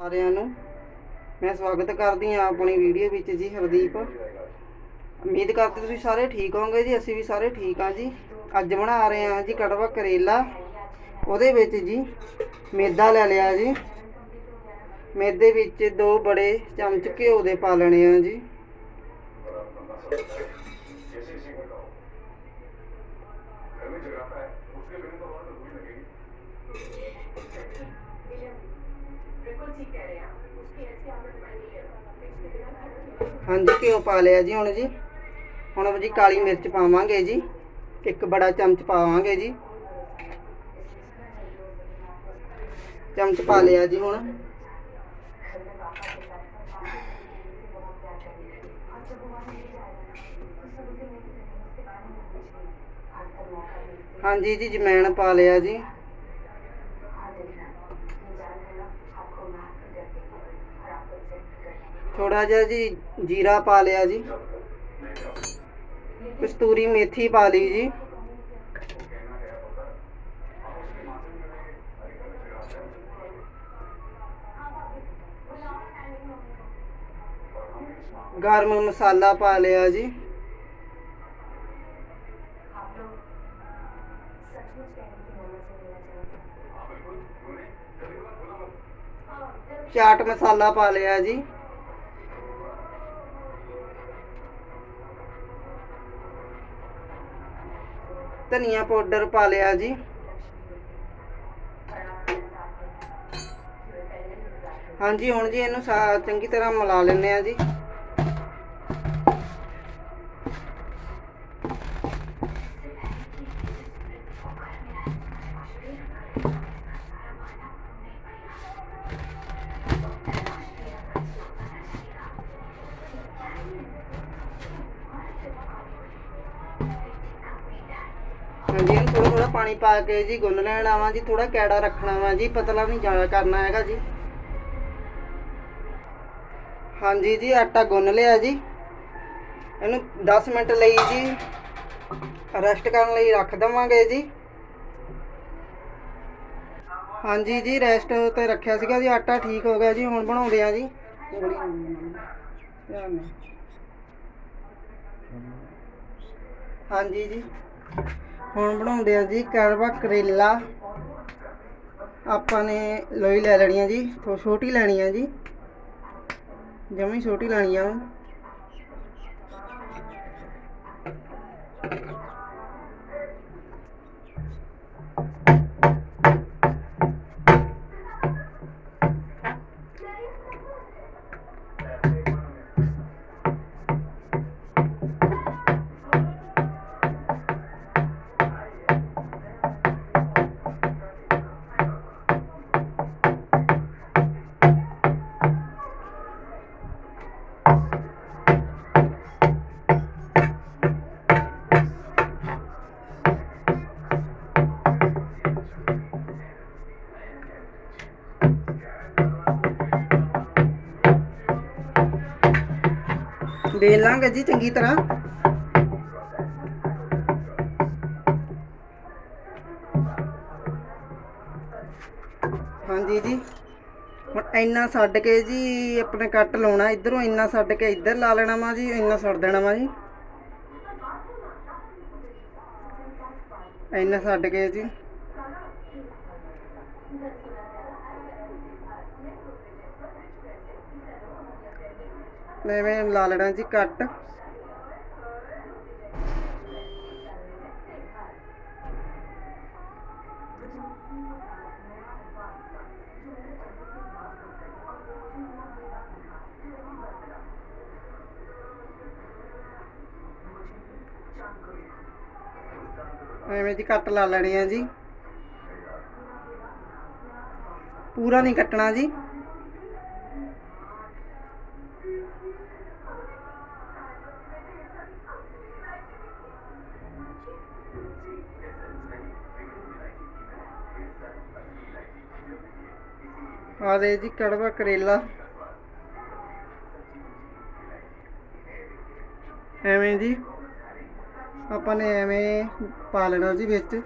ਸਾਰਿਆਂ ਨੂੰ। ਮੈਂ ਸਵਾਗਤ ਕਰਦੀ ਹਾਂ ਆਪਣੀ ਵੀਡੀਓ ਵਿੱਚ ਜੀ ਹਰਦੀਪ। ਉਮੀਦ ਕਰਦੇ ਤੁਸੀਂ ਸਾਰੇ ਠੀਕ ਹੋਵੋਗੇ ਜੀ, ਅਸੀਂ ਵੀ ਸਾਰੇ ਠੀਕ ਹਾਂ ਜੀ। ਅੱਜ ਬਣਾ ਰਹੇ ਹਾਂ ਜੀ ਕੜਵਾ ਕਰੇਲਾ। ਉਹਦੇ ਵਿੱਚ ਜੀ ਮੈਦਾ ਲੈ ਲਿਆ ਜੀ। ਮੈਦੇ ਵਿੱਚ ਦੋ ਬੜੇ ਚਮਚ ਘਿਓ ਦੇ ਪਾ ਲੈਣੇ ਆ ਜੀ। ਹਾਂਜੀ ਘਿਓ ਪਾ ਲਿਆ ਜੀ ਹੁਣ ਜੀ। ਹੁਣ ਜੀ ਕਾਲੀ ਮਿਰਚ ਪਾਵਾਂਗੇ ਜੀ। ਇੱਕ ਬੜਾ ਚਮਚ ਪਾਵਾਂਗੇ ਜੀ। ਚਮਚ ਪਾ ਲਿਆ ਜੀ ਹੁਣ। ਹਾਂਜੀ ਜੀ, ਜਮੈਣ ਪਾ ਲਿਆ ਜੀ। ਥੋੜਾ ਜਿਹਾ ਜੀ ਜੀਰਾ ਪਾ ਲਿਆ ਜੀ ਕਸਤੂਰੀ ਮੇਥੀ ਪਾ ਲਈ ਜੀ ਗਰਮ ਮਸਾਲਾ ਪਾ ਲਿਆ ਜੀ ਚਾਟ ਮਸਾਲਾ ਪਾ ਲਿਆ ਜੀ। ਧਨੀਆ ਪਾਊਡਰ ਪਾ ਲਿਆ ਜੀ। ਹਾਂਜੀ, ਹੁਣ ਜੀ ਇਹਨੂੰ ਚੰਗੀ ਤਰ੍ਹਾਂ ਮਿਲਾ ਲੈਂਦੇ ਆ ਜੀ। ਪਾਣੀ ਪਾ ਕੇ ਜੀ, ਗੁੰਨ ਲੈਣਾ ਵਾ ਜੀ ਥੋੜਾ ਕੈੜਾ ਰੱਖਣਾ ਵਾ ਜੀ, ਪਤਲਾ ਨਹੀਂ ਜ਼ਿਆਦਾ ਕਰਨਾ ਹੈਗਾ ਜੀ। ਹਾਂਜੀ ਜੀ, ਆਟਾ ਗੁੰਨ ਲਿਆ ਜੀ। ਇਹਨੂੰ 10 ਮਿੰਟ ਲਈ ਜੀ, ਰੈਸਟ ਕਰਨ ਲਈ ਰੱਖ ਦਵਾਂਗੇ ਜੀ। ਹਾਂਜੀ ਜੀ, ਰੈਸਟ ਤੇ ਰੱਖਿਆ ਸੀਗਾ ਜੀ, ਆਟਾ ਠੀਕ ਹੋ ਗਿਆ ਜੀ, ਹੁਣ ਬਣਾਉਂਦੇ ਆ ਜੀ। ਹਾਂਜੀ ਜੀ। ਹੁਣ ਬਣਾਉਂਦੇ ਆ ਜੀ ਕਰਵਾ ਕਰੇਲਾ। ਆਪਾਂ ਨੇ ਲੋਈ ਲੈ ਲੈਣੀ ਆ ਜੀ, ਥੋ ਛੋਟੀ ਲੈਣੀ ਆ ਜੀ। ਜਮੀ ਛੋਟੀ ਲੈਣੀ ਆ ਵੇਲ ਜੀ ਚੰਗੀ ਤਰ੍ਹਾਂ। ਹਾਂਜੀ ਜੀ। ਹੁਣ ਇੰਨਾ ਛੱਡ ਕੇ ਜੀ ਆਪਣੇ ਕੱਟ ਲਾਉਣਾ, ਇਧਰੋਂ ਇੰਨਾ ਛੱਡ ਕੇ ਇੱਧਰ ਲਾ ਲੈਣਾ ਵਾ ਜੀ, ਇੰਨਾ ਛੱਡ ਦੇਣਾ ਵਾ ਜੀ। ਇੰਨਾ ਛੱਡ ਕੇ ਜੀ। ਐਵੇਂ ਲਾ ਲੈਣਾ ਜੀ ਕੱਟ। ਐਵੇਂ ਜੀ ਕੱਟ ਲਾ ਲੈਣੇ ਆ ਜੀ। ਪੂਰਾ ਨਹੀਂ ਕੱਟਣਾ ਜੀ। ਆ ਦੇ ਜੀ ਕੜਵਾ ਕਰੇਲਾ। ਐਵੇਂ ਜੀ ਆਪਾਂ ਨੇ ਐਵੇਂ ਪਾ ਲੈਣਾ ਜੀ ਵਿੱਚ।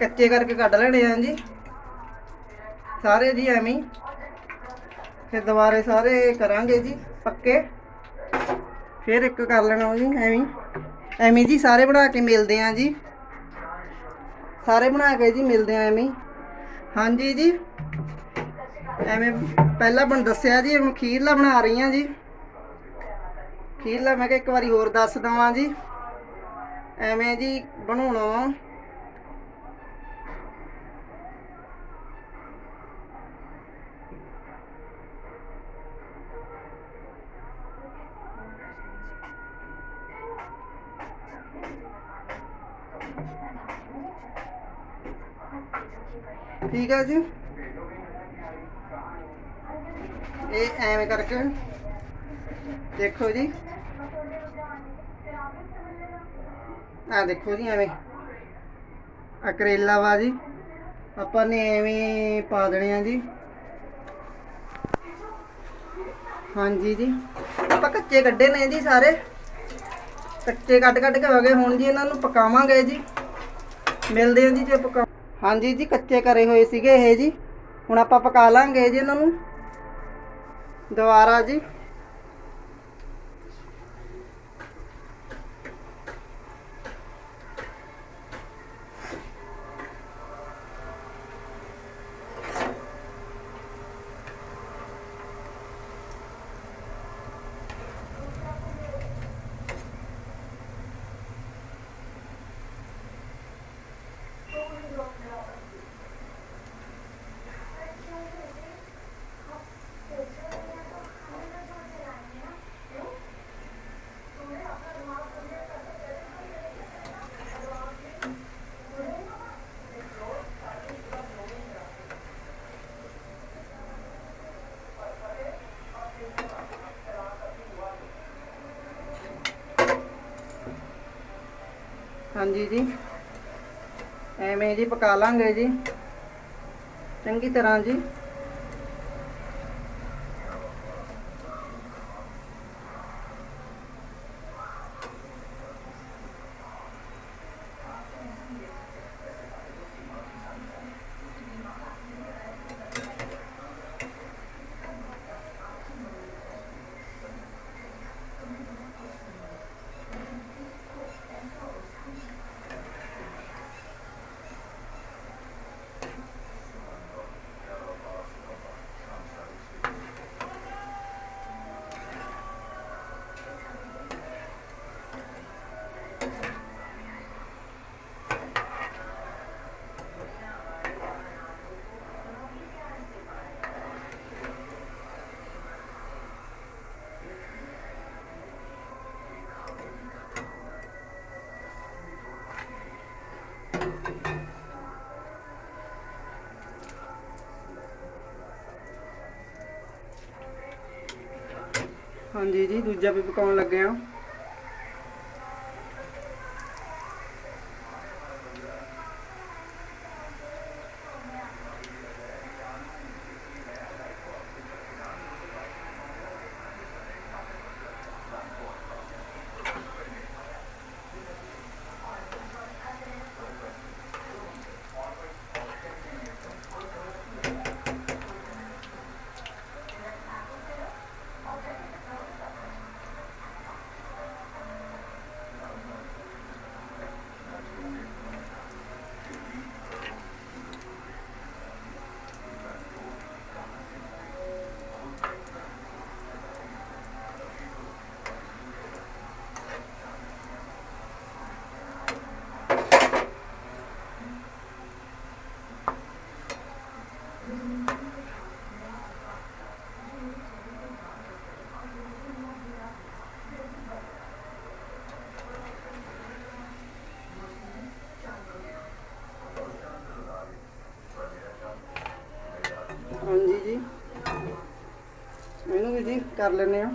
ਕੱਚੇ ਕਰਕੇ ਕੱਢ ਲੈਣੇ ਆ ਜੀ। ਸਾਰੇ ਜੀ ਐਵੇਂ ਫਿਰ ਦੁਬਾਰੇ ਸਾਰੇ ਕਰਾਂਗੇ ਜੀ, ਪੱਕੇ। ਫਿਰ ਇੱਕ ਕਰ ਲੈਣਾ ਜੀ, ਐਵੇਂ ਐਵੇਂ ਜੀ ਸਾਰੇ ਬਣਾ ਕੇ ਮਿਲਦੇ ਆ ਜੀ। ਸਾਰੇ ਬਣਾ ਕੇ ਜੀ ਮਿਲਦੇ ਆ ਐਵੇਂ ਹਾਂਜੀ ਜੀ। ਐਵੇਂ ਪਹਿਲਾਂ ਬਣ ਦੱਸਿਆ ਜੀ, ਹੁਣ ਖੀਰਲਾ ਬਣਾ ਰਹੀ ਆ ਜੀ। ਖੀਰਲਾ ਮੈਂ ਕਿਹਾ ਇੱਕ ਵਾਰੀ ਹੋਰ ਦੱਸ ਦਵਾਂ ਜੀ। ਐਵੇਂ ਜੀ ਬਣਾਉਣਾ। ਠੀਕ ਹੈ ਜੀ? ਇਹ ਐਵੇਂ ਕਰਕੇ। ਦੇਖੋ ਜੀ। ਆ ਦੇਖੋ ਜੀ ਐਵੇਂ। ਆ ਕਰੇਲਾ ਵਾ ਜੀ। ਆਪਾਂ ਨੇ ਐਵੇਂ ਪਾ ਦੇਣੇ ਆ ਜੀ। ਹਾਂਜੀ ਜੀ। ਆਪਾਂ ਕੱਚੇ ਕੱਢੇ ਨੇ ਜੀ ਸਾਰੇ। ਕੱਚੇ ਕੱਢ ਕੱਢ ਕੇ ਹੋ ਗਏ। ਹੁਣ ਜੀ ਇਹਨਾਂ ਨੂੰ ਪਕਾਵਾਂਗੇ ਜੀ। ਮਿਲਦੇ ਆ ਜੀ ਜੇ ਪਕਾ ਹਾਂਜੀ ਜੀ, ਕੱਚੇ ਕਰੇ ਹੋਏ ਸੀਗੇ ਇਹ ਜੀ। ਹੁਣ ਆਪਾਂ ਪਕਾ ਲਾਂਗੇ ਜੀ ਇਹਨਾਂ ਨੂੰ। ਦੁਬਾਰਾ ਜੀ। ਹਾਂਜੀ ਜੀ। ਐਵੇਂ ਜੀ ਪਕਾ ਲਾਂਗੇ ਜੀ। ਚੰਗੀ ਤਰ੍ਹਾਂ ਜੀ। ਹਾਂਜੀ ਜੀ ਦੂਜਾ ਵੀ ਪਕਾਉਣ ਲੱਗੇ ਆ ਹਾਂਜੀ ਜੀ ਇਹਨੂੰ ਵੀ ਜੀ ਕਰ ਲੈਨੇ ਆ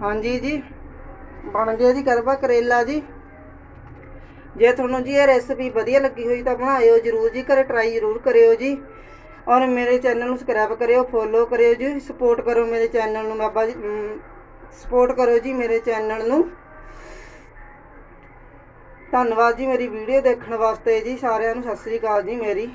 ਹਾਂਜੀ ਜੀ, ਬਣ ਗਿਆ ਜੀ ਕਰਵਾ ਕਰੇਲਾ ਜੀ। ਜੇ ਤੁਹਾਨੂੰ ਜੀ ਇਹ ਰੈਸਪੀ ਵਧੀਆ ਲੱਗੀ ਹੋਈ ਤਾਂ ਬਣਾਇਓ ਜਰੂਰ ਜੀ, ਘਰੇ ਟਰਾਈ ਜਰੂਰ ਕਰਿਓ ਜੀ। ਔਰ ਮੇਰੇ ਚੈਨਲ ਨੂੰ ਸਬਸਕ੍ਰਾਈਬ ਕਰਿਓ ਫੋਲੋ ਕਰਿਓ ਜੀ ਸਪੋਰਟ ਕਰੋ ਮੇਰੇ ਚੈਨਲ ਨੂੰ ਬਾਬਾ ਜੀ ਸਪੋਰਟ ਕਰੋ ਜੀ ਮੇਰੇ ਚੈਨਲ ਨੂੰ। ਧੰਨਵਾਦ ਜੀ ਮੇਰੀ ਵੀਡੀਓ ਦੇਖਣ ਵਾਸਤੇ ਜੀ ਸਾਰਿਆਂ ਨੂੰ ਸਤਿ ਸ੍ਰੀ ਅਕਾਲ ਜੀ ਮੇਰੀ।